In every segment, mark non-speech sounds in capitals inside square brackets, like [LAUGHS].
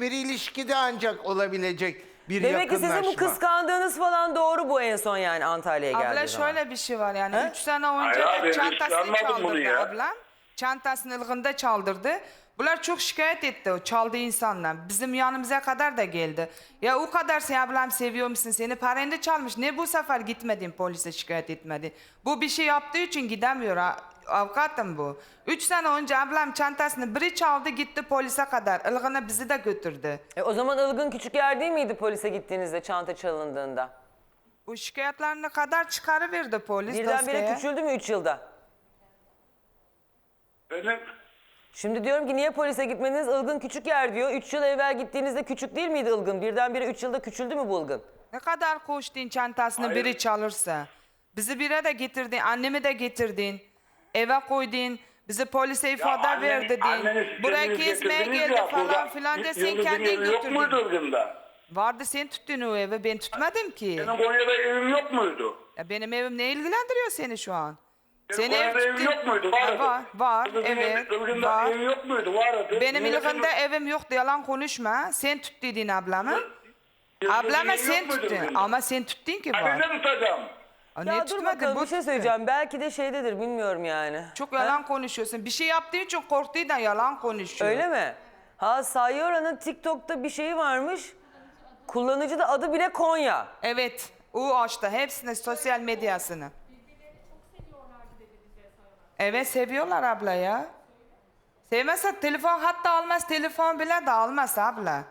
bir ilişkide ancak olabilecek bir Demek ki sizin bu kıskandığınız falan doğru bu en son yani Antalya'ya geldiği Abla zaman. şöyle bir şey var yani. He? Üç sene önce Hayır abi, çantasını bunu çaldırdı ya. ablam. Çantasını ılgında çaldırdı. Bunlar çok şikayet etti o çaldığı insanlar. Bizim yanımıza kadar da geldi. Ya o kadar sen ablam seviyor musun seni parayını çalmış. Ne bu sefer gitmedin polise şikayet etmedin. Bu bir şey yaptığı için gidemiyor. ha. Avukatım bu. Üç sene önce ablam çantasını biri çaldı gitti polise kadar. Ilgına bizi de götürdü. E, o zaman Ilgın küçük yer değil miydi polise gittiğinizde çanta çalındığında? Bu şikayetlerine kadar çıkarıverdi polis Birdenbire dosyaya. küçüldü mü 3 yılda? Benim Şimdi diyorum ki niye polise gitmediniz? Ilgın küçük yer diyor. 3 yıl evvel gittiğinizde küçük değil miydi Ilgın? Birdenbire 3 yılda küçüldü mü bu Ilgın? Ne kadar koştun çantasını Hayır. biri çalırsa. Bizi bire de getirdin, annemi de getirdin. Eve koydun, bizi polise ifade anneniz- verdin. anneniz Buraya kendiniz kesmeye getirdiniz geldi ya, falan burada filan de sen yıldızın kendin evi Yok muydu götürdün. Ilgın'da? Vardı sen tuttun o evi, ben tutmadım ki. Senin Konya'da evin yok muydu? Ya benim evim ne ilgilendiriyor seni şu an? Senin Senin ev Konya'da tuttun. yok muydu? Ha, Vardı. var, var, Ilgın'da- evet, Ilgın'da var. evin yok muydu? Vardı. Benim Yıldız'ın- ilginde evim yoktu, yalan konuşma. Sen tut dedin ablamı. Yıldız'ın Ablama evi sen yok muydu tuttun Ilgın'da? ama sen tuttun ki Ben var. tutacağım? Aa, Ya ne dur bakalım bu bir şey söyleyeceğim. Belki de şeydedir bilmiyorum yani. Çok yalan konuşuyorsun. Bir şey yaptığı için korktuğundan yalan konuşuyor. Öyle mi? Ha Sayyora'nın TikTok'ta bir şeyi varmış. Kullanıcı da adı bile Konya. Evet. O açtı hepsini sosyal medyasını. Evet seviyorlar abla ya. Sevmezse telefon hatta almaz telefon bile de almaz abla.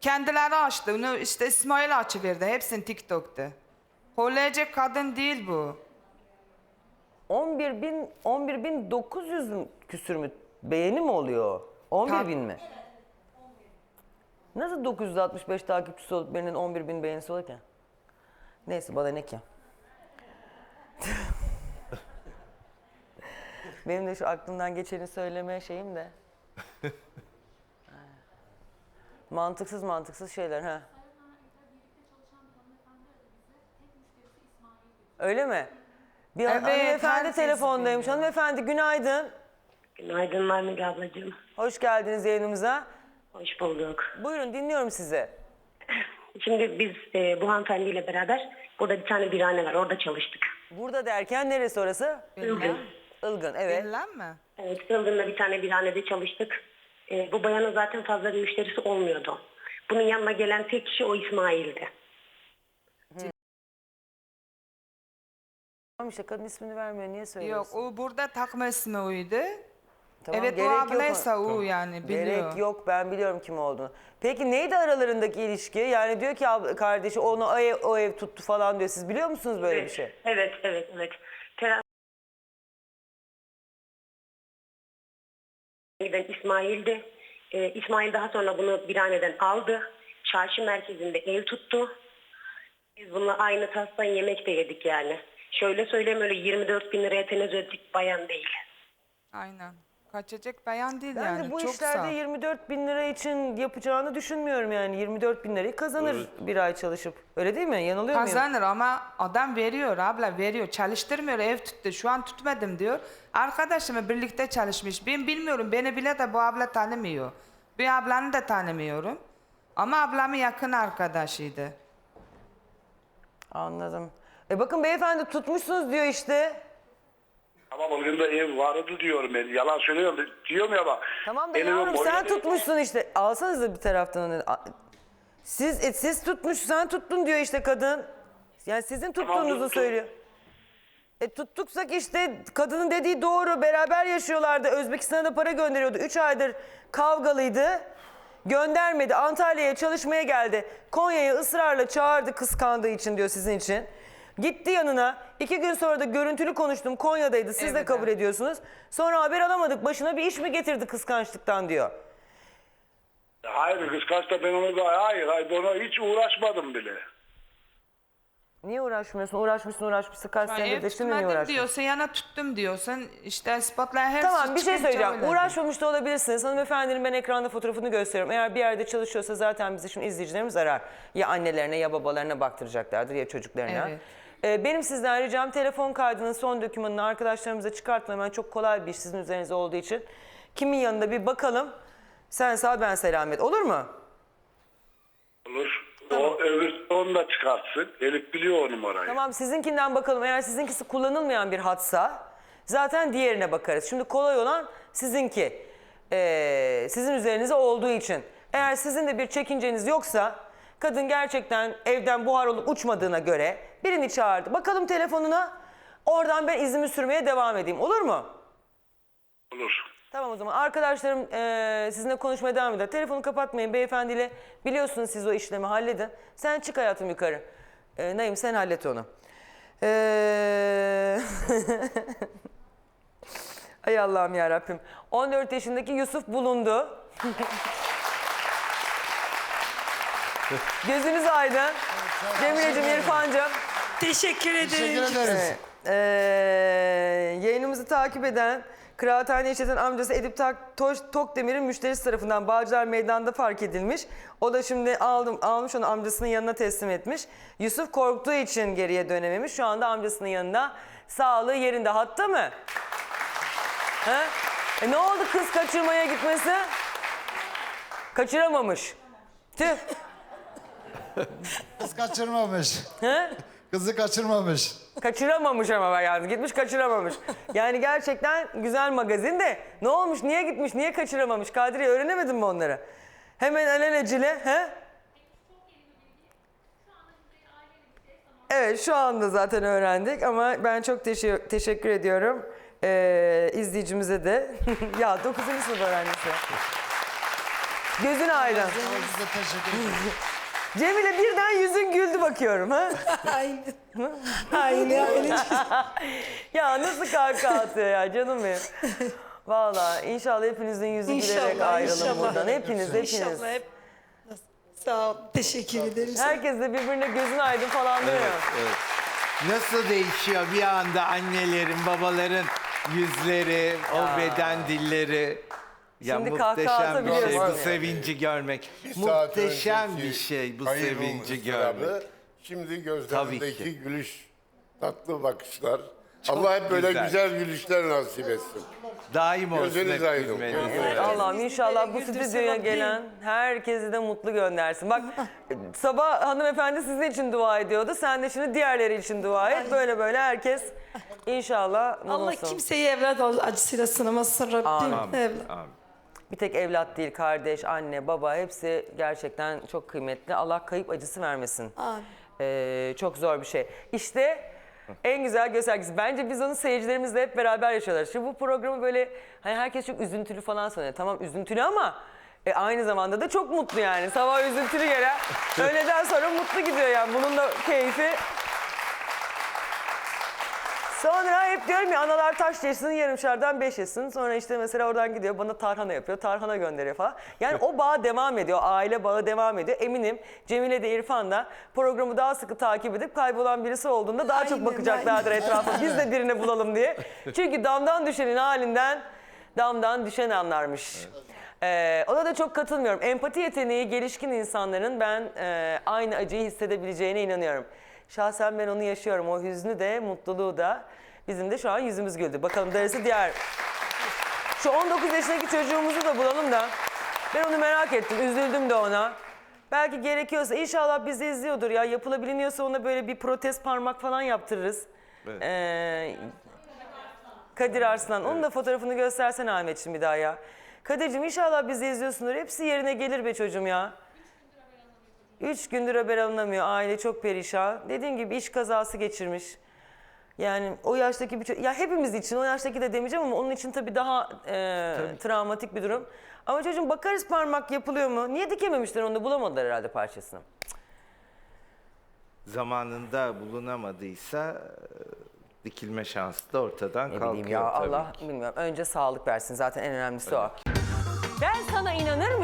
Kendileri açtı. Onu işte İsmail açıverdi. Hepsini TikTok'ta. Kollayacak kadın değil bu. 11 bin, 11 bin 900 mü- küsür mü beğeni mi oluyor? 11 Tabii. bin mi? Nasıl 965 takipçisi olup birinin 11 bin beğenisi olurken? Neyse bana ne ki? [LAUGHS] Benim de şu aklımdan geçeni söyleme şeyim de. [LAUGHS] mantıksız mantıksız şeyler ha. Öyle mi? Bir Evet, hanımefendi telefondaymış. Hanımefendi günaydın. Günaydınlar Müge ablacığım. Hoş geldiniz yayınımıza. Hoş bulduk. Buyurun dinliyorum sizi. [LAUGHS] Şimdi biz e, bu hanımefendiyle beraber burada bir tane birhane var. Orada çalıştık. Burada derken neresi orası? Ilgın. Ilgın evet. Bilmem mi? Evet, Ilgın'da bir tane birhanede çalıştık. E, bu bayanın zaten fazla bir müşterisi olmuyordu. Bunun yanına gelen tek kişi o İsmail'di. Tamam işte kadın ismini vermiyor niye Yok söylüyorsun? o burada takma ismi oydu. Tamam, evet o gerek yok ablaysa o- o yani biliyor. Gerek yok ben biliyorum kim olduğunu. Peki neydi aralarındaki ilişki? Yani diyor ki abla- kardeşi onu o ev, o ev tuttu falan diyor. Siz biliyor musunuz böyle bir şey? Evet, evet, evet. Giden İsmail'di. E, İsmail daha sonra bunu birhaneden aldı. Çarşı merkezinde ev tuttu. Biz bununla aynı tastan yemek de yedik yani. Şöyle söyleyeyim öyle 24 bin liraya tenezzül ettik bayan değil. Aynen. Kaçacak bayan değil Ben yani. de bu Çok işlerde sağ. 24 bin lira için yapacağını düşünmüyorum yani. 24 bin lirayı kazanır bir ay çalışıp. Öyle değil mi? Yanılıyor muyum? Kazanır ama adam veriyor abla veriyor. Çalıştırmıyor ev tuttu. Şu an tutmadım diyor. Arkadaşımla birlikte çalışmış. Ben bilmiyorum beni bile de bu abla tanımıyor. Bir ablanı da tanımıyorum. Ama ablamın yakın arkadaşıydı. Anladım. E bakın beyefendi tutmuşsunuz diyor işte. Ama Ilgın'da ev vardı diyorum ben. Yalan söylüyorum. Diyorum ya bak. Tamam da Elimi yavrum boyuna- sen tutmuşsun işte. Alsanız da bir taraftan onu. A- Siz e, siz tutmuş sen tuttun diyor işte kadın. Yani sizin tuttuğunuzu tuttum. söylüyor. E tuttuksak işte kadının dediği doğru. Beraber yaşıyorlardı. Özbekistan'a da para gönderiyordu. Üç aydır kavgalıydı. Göndermedi. Antalya'ya çalışmaya geldi. Konya'ya ısrarla çağırdı kıskandığı için diyor sizin için. Gitti yanına. İki gün sonra da görüntülü konuştum. Konya'daydı. Siz de Evet, kabul evet. ediyorsunuz. Sonra haber alamadık. Başına bir iş mi getirdi kıskançlıktan diyor. Hayır kıskanç da ben onu da hayır hayır ona hiç uğraşmadım bile. Niye uğraşmıyorsun? Uğraşmışsın uğraşmışsın. Kaç Yani senedir ev de şimdi niye tutmadım uğraşmıyorsun? diyorsun yana tuttum diyorsun. İşte ispatlar her Tamam bir şey söyleyeceğim. öyle. Uğraşmamış da olabilirsiniz. Hanımefendinin ben ekranda fotoğrafını gösteriyorum. Eğer bir yerde çalışıyorsa zaten bizi şimdi izleyicilerimiz arar. Ya annelerine ya babalarına baktıracaklardır ya çocuklarına. Evet. Ee, benim sizden ricam telefon kaydının son dokümanını arkadaşlarımıza çıkartmam. Yani çok kolay bir iş sizin üzerinize olduğu için. Kimin yanında bir bakalım. Sen sağ ben selamet. Olur mu? Olur. O öbür onu da çıkartsın. Elif biliyor o numarayı. Tamam sizinkinden bakalım. Eğer sizinkisi kullanılmayan bir hatsa zaten diğerine bakarız. Şimdi kolay olan sizinki. Ee, sizin üzerinize olduğu için. Eğer sizin de bir çekinceniz yoksa kadın gerçekten evden buhar olup uçmadığına göre birini çağırdı. Bakalım telefonuna. Oradan ben izimi sürmeye devam edeyim. Olur mu? Olur. Tamam o zaman arkadaşlarım eee, sizinle konuşmaya devam eder. Telefonu kapatmayın beyefendiyle. Biliyorsunuz siz o işlemi halledin. Sen çık hayatım yukarı. Eee Naim sen hallet onu. Eee... [LAUGHS] Ay Allah'ım ya Rabbim. 14 yaşındaki Yusuf bulundu. [LAUGHS] Gözünüz aydın. Cemile'cim, İrfan'cığım. Teşekkür ederim. Teşekkür ederiz. Ee, yayınımızı takip eden Kıraathane işleten amcası Edip Tak, Toş, Tokdemir'in müşterisi tarafından Bağcılar Meydanı'nda fark edilmiş. O da şimdi aldım, almış onu amcasının yanına teslim etmiş. Yusuf korktuğu için geriye dönememiş. Şu anda amcasının yanında sağlığı yerinde. Hatta mı? He? E ne oldu kız kaçırmaya gitmesi? Kaçıramamış. Tüh. Kız kaçırmamış. He? Kızı kaçırmamış. Kaçıramamış ama yani gitmiş kaçıramamış. [LAUGHS] Yani gerçekten güzel magazin de ne olmuş niye gitmiş niye kaçıramamış Kadriye öğrenemedin mi onları? Hemen alelacele he? Evet şu anda zaten öğrendik ama ben çok teşe- teşekkür ediyorum ee, izleyicimize de. [LAUGHS] ya 9. sınıf öğrencisi. Gözün aydın. Biz de teşekkür ederiz. Cemile birden yüzün güldü bakıyorum ha? [LAUGHS] Aynı. Aynı. [LAUGHS] Aynı. Ya nasıl kahkaha atıyor ya canım benim. Valla inşallah hepinizin yüzü gülerek İnşallah, ayrılın inşallah. buradan. Hepiniz, hepiniz. İnşallah hep. Sağ ol. Teşekkür ederim. Herkes de birbirine gözün aydın falan diyor. Nasıl değişiyor bir anda annelerin, babaların yüzleri, o beden dilleri. Ya Şimdi kahkaha muhteşem bir şey bu atabiliyorsun. sevinci görmek. Bir saat Muhteşem önceki bir şey bu hayır sevinci görmek. beraber, Şimdi Tabii gözlerindeki ki. gülüş, tatlı bakışlar. Allah hep böyle güzel. güzel, gülüşler nasip etsin. Daim olsun Gözünüz hep aydın, gülmeniz. gözünüz Evet. Allah'ım inşallah bu stüdyoya gelen herkesi de mutlu göndersin. Bak [LAUGHS] sabah hanımefendi sizin için dua ediyordu. Sen de şimdi diğerleri için dua et. Böyle böyle herkes inşallah mutlu Allah olsun. kimseyi evlat acısıyla sınamasın Rabbim. Amin. Evlat. Amin. Bir tek evlat değil, kardeş, anne, baba hepsi gerçekten çok kıymetli. Allah kayıp acısı vermesin. Amin. Ee, çok zor bir şey. İşte en güzel göstergesi. Bence biz onu seyircilerimizle hep beraber yaşıyorlar. Şimdi bu programı böyle hani herkes çok üzüntülü falan sanıyor. Tamam üzüntülü ama e, aynı zamanda da çok mutlu yani. Sabah üzüntülü gelen [LAUGHS] öğleden sonra mutlu gidiyor yani. Bunun da keyfi Sonra hep diyorum ya analar taş yesin yarımşardan beş yesin. Sonra işte mesela oradan gidiyor bana tarhana yapıyor. Tarhana gönderiyor falan. Yani o bağ devam ediyor. Aile bağı devam ediyor. Eminim Cemile de İrfan da programı daha sıkı takip edip kaybolan birisi olduğunda daha çok Aynen, bakacaklardır etrafa. Biz de birini bulalım diye. Çünkü damdan düşenin halinden damdan düşen anlarmış. Ee, ona da çok katılmıyorum. Empati yeteneği gelişkin insanların ben e, aynı acıyı hissedebileceğine inanıyorum. Şahsen ben onu yaşıyorum. O hüznü de, mutluluğu da. Bizim de şu an yüzümüz güldü. Bakalım darısı diğer. Şu 19 yaşındaki çocuğumuzu da bulalım da. Ben onu merak ettim. Üzüldüm de ona. Belki gerekiyorsa inşallah bizi izliyordur ya. Yapılabiliyorsa ona böyle bir protez parmak falan yaptırırız. Ee, Kadir Arslan. Onun da fotoğrafını göstersen Ahmetciğim bir daha ya. Kadir'cim inşallah bizi izliyorsundur. Hepsi yerine gelir be çocuğum ya. Üç gündür haber alınamıyor. Aile çok perişan. Dediğim gibi iş kazası geçirmiş. Yani o yaştaki bir çocuk, ya hepimiz için o yaştaki de demeyeceğim ama onun için tabii daha e, travmatik bir durum. Ama çocuğum bakarız parmak yapılıyor mu? Niye dikememişler onu da bulamadılar herhalde parçasını. Zamanında bulunamadıysa e, dikilme şansı da ortadan Ne kalkıyor bileyim ya tabii Allah ki. bilmiyorum. Önce sağlık versin zaten en önemlisi o. Ben sana inanır mıyım?